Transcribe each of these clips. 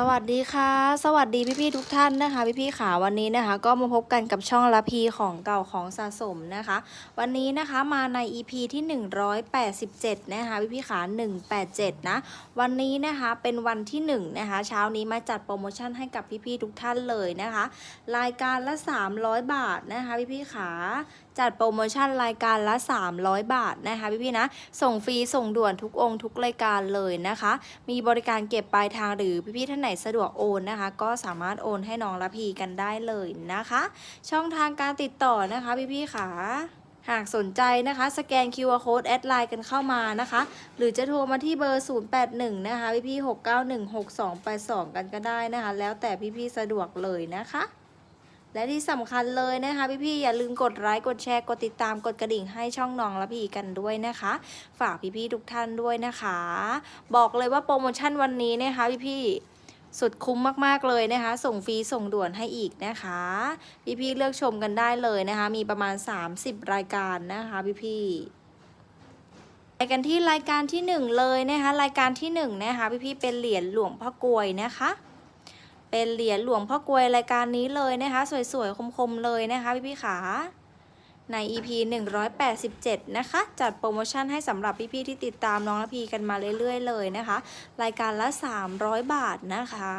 สวัสดีค่ะ สวัสดีพี่ๆทุกท่านนะคะ พี่ๆขาวันนี้นะคะ ก็มาพบกันกับช่องละพีของเก่าของสะสมนะคะ วันนี้นะคะมาใน EP ที่ 187 นะคะพี่ๆขา 187 นะ วันนี้นะคะเป็นวันที่1นะคะเช้านี้มาจัดโปรโมชั่นให้กับพี่ๆทุกท่านเลยนะคะ รายการละ 300 บาทนะคะพี่ๆขา จัดโปรโมชั่นรายการละ 300 บาทนะคะพี่ๆนะ ส่งฟรีส่งด่วนทุกองค์ทุกรายการเลยนะคะ มีบริการเก็บปลายทางหรือพี่ๆท่านไหนสะดวกโอนนะคะ ก็สามารถโอนให้น้องละพีกันได้เลยนะคะ ช่องทางการติดต่อนะคะพี่ๆขาหากสนใจนะคะ สแกน QR Code แอดไลน์กันเข้ามานะคะ หรือจะโทรมาที่เบอร์ 081 นะคะ พี่ๆ6916282 กันก็ได้นะคะ แล้วแต่พี่ๆสะดวกเลยนะคะ และที่สำคัญเลยนะคะพี่ๆอย่าลืมกดไลค์กดแชร์กดติดตามกดกระดิ่งให้ช่องน้องละพี่กันด้วยนะคะ ฝากพี่ๆทุกท่านด้วยนะคะ บอกเลยว่าโปรโมชั่นวันนี้นะคะพี่ๆสุดคุ้มมากๆเลยนะคะ ส่งฟรีส่งด่วนให้อีกนะคะ พี่ๆเลือกชมกันได้เลยนะคะ มีประมาณ 30 รายการนะคะพี่ๆไปกันที่รายการที่หนึ่งเลยนะคะ รายการที่หนึ่งนะคะพี่ๆเป็นเหรียญหลวงพ่อกลวยนะคะ เป็นเหรียญหลวงพ่อกลวยรายการนี้เลยนะคะ สวยๆ คมๆ เลยนะคะพี่ๆขาใน EP 187 นะคะ จัดโปรโมชั่นให้สำหรับพี่ๆที่ติดตามน้องละพีกันมาเรื่อยๆ เลยนะคะ รายการละ 300 บาทนะคะ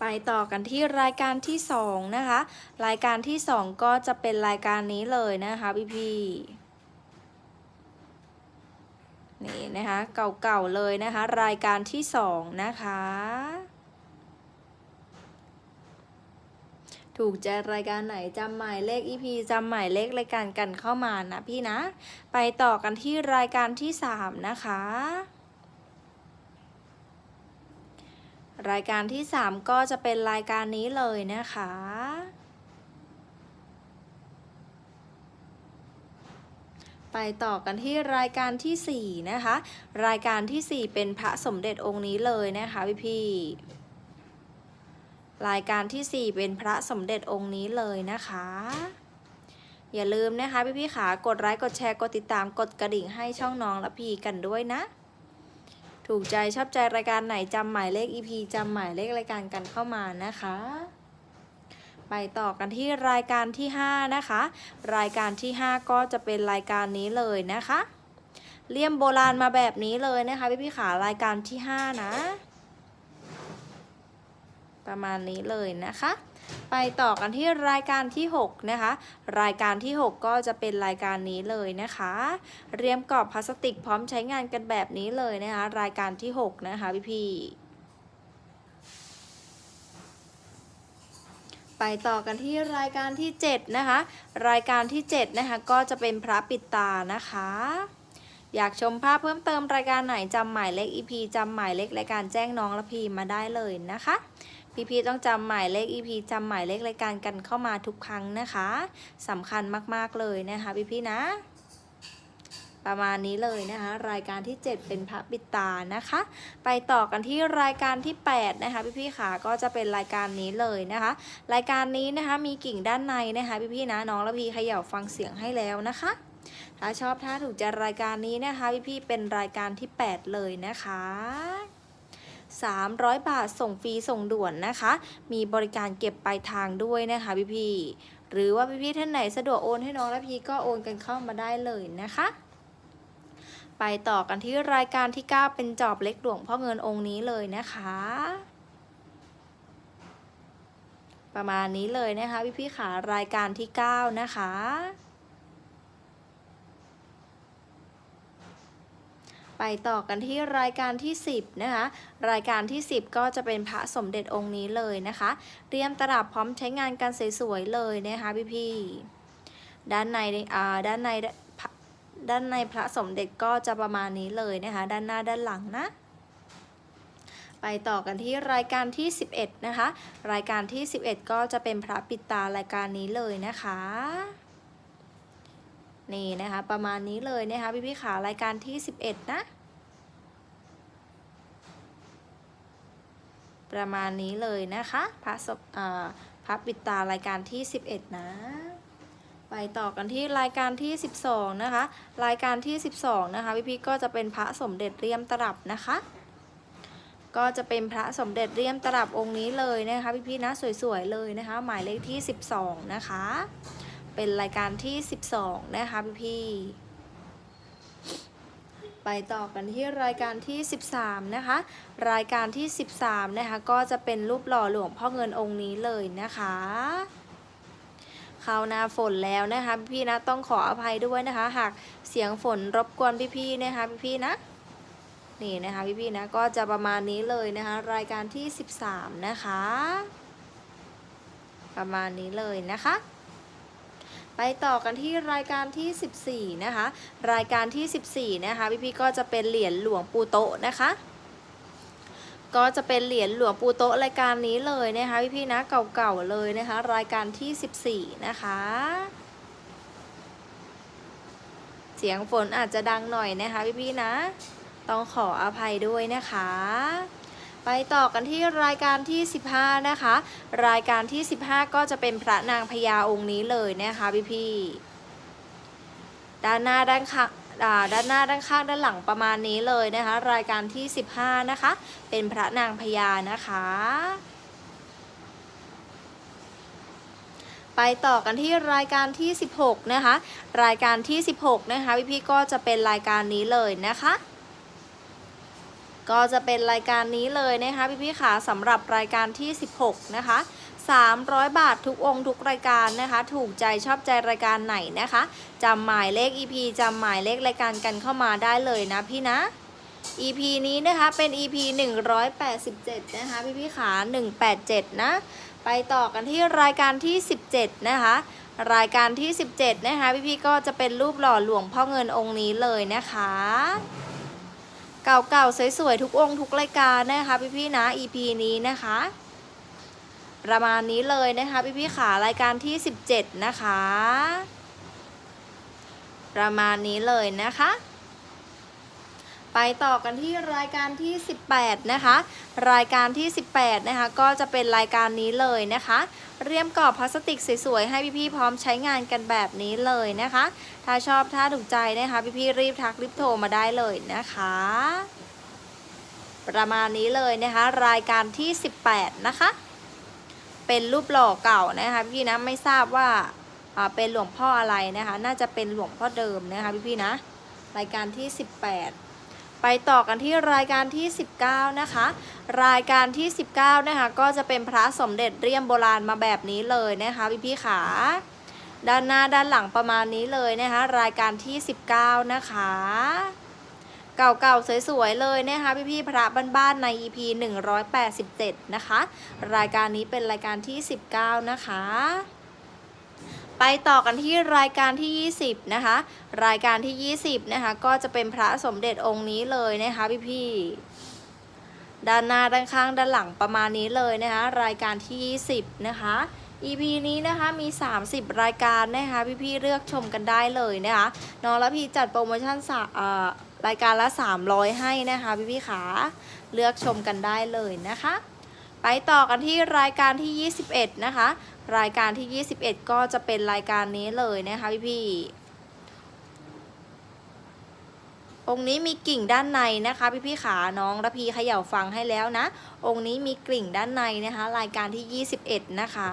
ไปต่อกันที่รายการที่ 2 นะคะ รายการที่ 2 ก็จะเป็นรายการนี้เลยนะคะพี่ๆ นี่นะคะ เก่าๆเลยนะคะ รายการที่2นะคะ ถูกใจรายการไหนจำหมายเลข EP จำหมายเลขรายการกันเข้ามานะพี่นะ ไปต่อกันที่รายการที่3นะคะ รายการที่3ก็จะเป็นรายการนี้เลยนะคะ ไป ต่อกันที่รายการที่ 4 นะคะ รายการที่ 4 เป็นพระสมเด็จองค์นี้เลยนะคะพี่พี่รายการที่ 4 เป็นพระสมเด็จองค์นี้เลยนะคะ อย่าลืมนะคะพี่พี่ขากดไลค์กดแชร์กดติดตามกดกระดิ่งให้ช่องน้องละพีกันด้วยนะ ถูกใจชอบใจรายการไหนจำหมายเลข EP จำหมายเลขรายการกันเข้ามานะคะ ไปต่อกันที่รายการที่ 5 นะคะ รายการที่ 5 ก็จะเป็นรายการนี้เลยนะคะ เลี่ยมโบราณมาแบบนี้เลยนะคะพี่พี่ๆขารายการที่ 5 นะ ประมาณนี้เลยนะคะ ไปต่อกันที่รายการที่ 6 นะคะ รายการที่ 6 ก็จะเป็นรายการนี้เลยนะคะ เรียมกรอบพลาสติกพร้อมใช้งานกันแบบนี้เลยนะคะ รายการที่ 6 นะคะพี่พี่ ไปต่อกันที่รายการที่ 7 นะคะ รายการที่ 7 นะคะ ก็จะเป็นพระปิดตานะคะ อยากชมภาพเพิ่มเติมรายการไหนจำหมายเลข EP จำหมายเลขรายการแจ้งน้องละพีมาได้เลยนะคะพี่ๆต้องจำหมายเลข EP จำหมายเลขรายการกันเข้ามาทุกครั้งนะคะสำคัญมากๆเลยนะคะพี่ๆนะ ประมาณนี้เลยนะคะ รายการที่ 7 เป็นพระปิดตานะคะ ไปต่อกันที่รายการที่ 8 นะคะ พี่ๆค่ะก็จะเป็นรายการนี้เลยนะคะ รายการนี้นะคะมีกิ่งด้านในนะคะ พี่ๆนะน้องละพีเขย่าฟังเสียงให้แล้วนะคะ ถ้าชอบถ้าถูกใจรายการนี้นะคะ พี่ๆเป็นรายการที่ 8 เลยนะคะ300 บาทส่งฟรีส่งด่วนนะคะ มีบริการเก็บปลายทางด้วยนะคะพี่ๆหรือว่าพี่ๆท่านไหนสะดวกโอนให้น้องและพี่ก็โอนกันเข้ามาได้เลยนะคะ ไปต่อกันที่รายการที่ 9 เป็นจอบเล็กหลวงพ่อเงินองค์นี้เลยนะคะ ประมาณนี้เลยนะคะพี่ๆขารายการที่ 9 นะคะไปต่อกันที่รายการที่ 10 นะคะ รายการที่ 10 ก็จะเป็นพระสมเด็จองค์นี้เลยนะคะเตรียมตลับพร้อมใช้งานกันสวยๆเลยนะคะพี่ๆด้านในด้านในพระ ด้านในพระสมเด็จก็จะประมาณนี้เลยนะคะ ด้านหน้าด้านหลังนะ ไปต่อกันที่รายการที่ 11 นะคะ รายการที่ 11 ก็จะเป็นพระปิดตารายการนี้เลยนะคะนี่นะคะประมาณนี้เลยนะคะพี่พี่ๆขารายการที่ 11 นะ ประมาณนี้เลยนะคะพระศพพระปิดตารายการที่ 11 นะ ไปต่อกันที่รายการที่ 12 นะคะ รายการที่ 12 นะคะพี่พีก็จะเป็นพระสมเด็จเรียมตลับนะคะ ก็จะเป็นพระสมเด็จเลี่ยมตลับองค์นี้เลยนะคะพี่ๆนะสวยๆเลยนะคะ หมายเลขที่ 12 นะคะ เป็นรายการที่ 12 นะคะพี่ๆไปต่อกันที่รายการที่ 13 นะคะ รายการที่ 13 นะคะ ก็จะเป็นรูปหล่อหลวงพ่อเงินองค์นี้เลยนะคะ เข้าหน้าฝนแล้วนะคะพี่ๆนะต้องขออภัยด้วยนะคะ หากเสียงฝนรบกวนพี่ๆนะคะพี่ๆนะนี่นะคะพี่ๆนะก็จะประมาณนี้เลยนะคะ รายการที่ 13 นะคะ ประมาณนี้เลยนะคะไปต่อกันที่รายการที่ 14 นะคะ รายการที่ 14 นะคะ พี่ๆก็จะเป็นเหรียญหลวงปู่โตนะคะ ก็จะเป็นเหรียญหลวงปู่โตะรายการนี้เลยนะคะพี่ๆนะเก่าๆเลยนะคะ รายการที่ 14 นะคะ เสียงฝนอาจจะดังหน่อยนะคะพี่ๆนะ ต้องขออภัยด้วยนะคะ ไปต่อกันที่รายการที่ 15 นะคะ รายการที่ 15 ก็จะเป็นพระนางพญาองค์นี้เลยนะคะพี่พี่ๆด้านหน้าด้านข้าง ด้านหน้าด้านข้างด้านหลังประมาณนี้เลยนะคะ รายการที่ 15 นะคะ เป็นพระนางพญานะคะ ไปต่อกันที่รายการที่ 16 นะคะ รายการที่ 16 นะคะพี่พี่ก็จะเป็นรายการนี้เลยนะคะก็จะเป็นรายการนี้เลยนะคะพี่พี่ขาสำหรับรายการที่ 16 นะคะ 300 บาททุกองค์ทุกรายการนะคะ ถูกใจชอบใจรายการไหนนะคะจำหมายเลข EP จำหมายเลขรายการกันเข้ามาได้เลยนะพี่นะ EP นี้นะคะเป็น EP 187 นะคะ พี่พี่ขา 187 นะ ไปต่อกันที่รายการที่ 17 นะคะ รายการที่ 17 นะคะ พี่พี่ก็จะเป็นรูปหล่อหลวงพ่อเงินองค์นี้เลยนะคะเก่าๆสวยๆทุกองค์ทุกรายการนะคะพี่ๆนะ EP นี้นะคะ ประมาณนี้เลยนะคะพี่ๆขารายการที่ 17 นะคะ ประมาณนี้เลยนะคะ ไปต่อกันที่รายการที่ 18 นะคะ รายการที่ 18 นะคะ ก็จะเป็นรายการนี้เลยนะคะ เรียมกรอบพลาสติกสวยๆให้พี่ๆพร้อมใช้งานกันแบบนี้เลยนะคะ ถ้าชอบถ้าถูกใจนะคะ พี่ๆรีบทักรีบโทรมาได้เลยนะคะประมาณนี้เลยนะคะ รายการที่ 18 นะคะ เป็นรูปหล่อเก่านะคะพี่นะไม่ทราบว่าอ่าเป็นหลวงพ่ออะไรนะคะ น่าจะเป็นหลวงพ่อเดิมนะคะพี่ๆนะ รายการที่ 18 ไปต่อกันที่รายการที่ 19 นะคะ รายการที่ 19 นะคะ ก็จะเป็นพระสมเด็จเรียมโบราณมาแบบนี้เลยนะคะพี่ๆขาด้านหน้าด้านหลังประมาณนี้เลยนะคะ รายการที่ 19 นะคะ เก่าๆ สวยๆ เลยนะคะพี่ๆพระบ้านๆ ใน EP 187 นะคะ รายการนี้เป็นรายการที่ 19 นะคะ ไปต่อกันที่รายการที่ 20 นะคะ รายการที่ 20 นะคะ ก็จะเป็นพระสมเด็จองค์นี้เลยนะคะพี่ๆด้านหน้าด้านข้างด้านหลังประมาณนี้เลยนะคะ รายการที่ 20 นะคะ EP นี้นะคะมี 30 รายการนะคะพี่ๆเลือกชมกันได้เลยนะคะน้องละพีจัดโปรโมชั่นสะอ่อ รายการละ 300 ให้นะคะพี่ๆขาเลือกชมกันได้เลยนะคะ ไปต่อกันที่รายการที่ 21 นะคะ รายการที่ 21 ก็จะเป็นรายการนี้เลยนะคะพี่ๆองค์นี้มีกิ่งด้านในนะคะ พี่ๆขาน้องระพีเขย่าฟังให้แล้วนะ องค์นี้มีกลิ่งด้านในนะคะ รายการที่ 21 นะคะ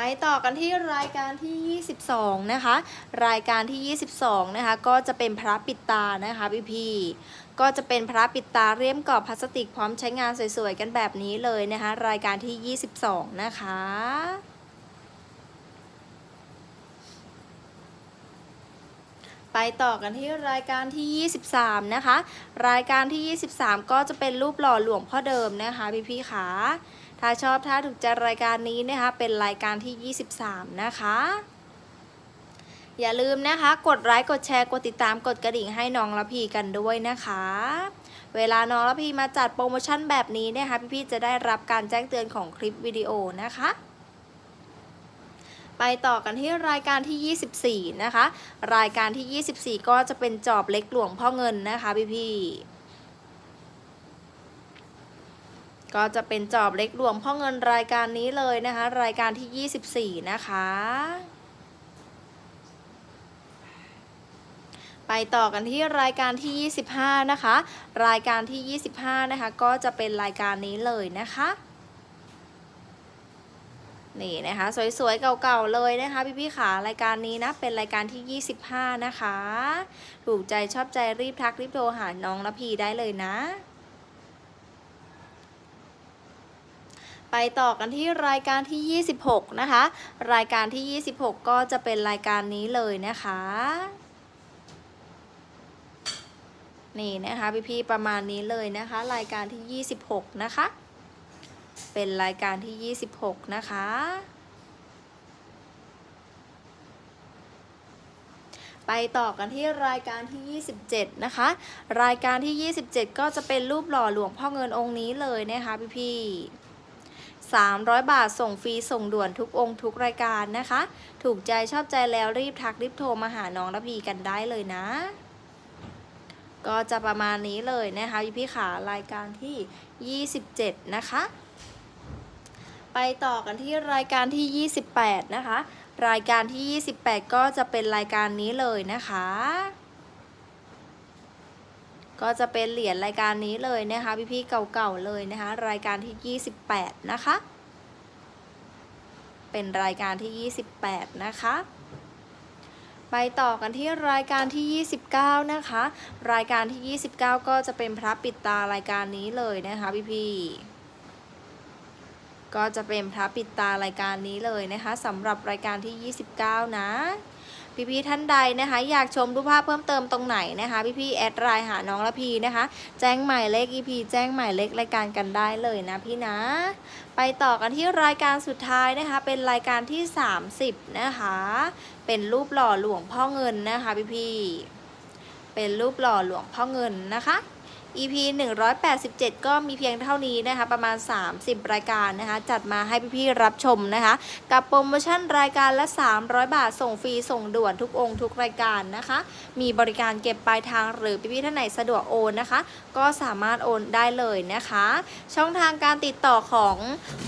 ไปต่อกันที่รายการที่ 22 นะคะ รายการที่ 22 นะคะ ก็จะเป็นพระปิดตานะคะพี่ๆก็จะเป็นพระปิดตาเรียมกรอบพลาสติกพร้อมใช้งานสวยๆ กันแบบนี้เลยนะคะ รายการที่ 22 นะคะไปต่อกันที่รายการที่ 23 นะคะ รายการที่ 23 ก็จะเป็นรูปหล่อหลวงพ่อเดิมนะคะ พี่ๆขา ถ้าชอบถ้าถูกใจรายการนี้นะคะ เป็นรายการที่ 23 นะคะ อย่าลืมนะคะ กดไลค์กดแชร์กดติดตามกดกระดิ่งให้น้องละพีกันด้วยนะคะ เวลาน้องละพีมาจัดโปรโมชั่นแบบนี้นะคะ พี่ๆจะได้รับการแจ้งเตือนของคลิปวิดีโอนะคะไปต่อกันที่รายการที่ 24 นะคะ รายการที่ 24 ก็จะเป็นจอบเล็กหลวงพ่อเงินนะคะพี่ๆ ก็จะเป็นจอบเล็กหลวงพ่อเงินรายการนี้เลยนะคะ รายการที่ 24 นะคะไปไปต่อกันที่รายการที่ 25 นะคะ รายการที่ 25 นะคะ ก็จะเป็นรายการนี้เลยนะคะนี่นะคะ สวยๆ เก่าๆ เลยนะคะ พี่ๆขารายการนี้นะ เป็นรายการที่ 25 นะคะ ถูกใจชอบใจรีบทักรีบโทรหาน้องระพีได้เลยนะ ไปต่อกันที่รายการที่ 26 นะคะ รายการที่ 26 ก็จะเป็นรายการนี้เลยนะคะ นี่นะคะพี่ๆประมาณนี้เลยนะคะ รายการที่ 26 นะคะ เป็นรายการที่ 26 นะคะไปต่อกันที่รายการที่ 27 นะคะ รายการที่ 27 ก็จะเป็นรูปหล่อหลวงพ่อเงินองค์นี้เลยนะคะพี่ๆ 300 บาทส่งฟรีส่งด่วนทุกองค์ทุกรายการนะคะ ถูกใจชอบใจแล้วรีบทักรีบโทรมาหาน้องระพีกันได้เลยนะ ก็จะประมาณนี้เลยนะคะพี่พี่ขารายการที่ 27 นะคะ ไปต่อกันที่รายการที่ 28 นะคะ รายการที่ 28 ก็จะเป็นรายการนี้เลยนะคะ ก็จะเป็นเหรียญรายการนี้เลยนะคะพี่ๆเก่าๆเลยนะคะรายการที่ 28 นะคะ เป็นรายการที่ 28 นะคะไปต่อกันที่รายการที่ 29 นะคะ รายการที่ 29 ก็จะเป็นพระปิดตารายการนี้เลยนะคะพี่ๆก็จะเป็นพระปิดตารายการนี้เลยนะคะสำหรับรายการที่ 29 นะ พี่ๆท่านใดนะคะ อยากชมรูปภาพเพิ่มเติมตรงไหนนะคะ พี่ๆแอดไลน์หาน้องละพีนะคะ แจ้งหมายเลข EP แจ้งหมายเลขรายการกันได้เลยนะพี่นะ ไปต่อกันที่รายการสุดท้ายนะคะ เป็นรายการที่ 30 นะคะ เป็นรูปหล่อหลวงพ่อเงินนะคะ พี่ๆเป็นรูปหล่อหลวงพ่อเงินนะคะ EP 187 ก็มีเพียงเท่านี้นะคะ ประมาณ 30 รายการนะคะ จัดมาให้พี่ๆรับชมนะคะ กับโปรโมชั่นรายการละ 300 บาทส่งฟรีส่งด่วนทุกองค์ทุกรายการนะคะ มีบริการเก็บปลายทางหรือพี่ๆท่านไหนสะดวกโอนนะคะ ก็สามารถโอนได้เลยนะคะ ช่องทางการติดต่อของ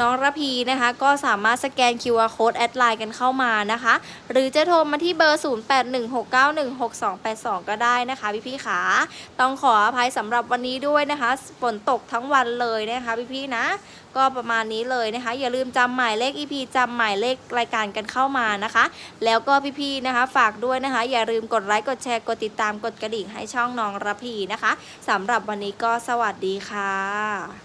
น้องระพีนะคะ ก็สามารถสแกน QR code แอดไลน์กันเข้ามานะคะ หรือจะโทรมาที่เบอร์ 0816916282 ก็ได้นะคะพี่ๆขาต้องขออภัยสำหรับวันนี้ด้วยนะคะฝนตกทั้งวันเลยนะคะพี่ๆนะ ก็ประมาณนี้เลยนะคะ อย่าลืมจำหมายเลข EP จำหมายเลขรายการกันเข้ามานะคะ แล้วก็พี่ๆนะคะ ฝากด้วยนะคะ อย่าลืมกดไลค์กดแชร์กดติดตามกดกระดิ่งให้ช่องน้องระพีนะคะสำหรับวันนี้ก็สวัสดีค่ะ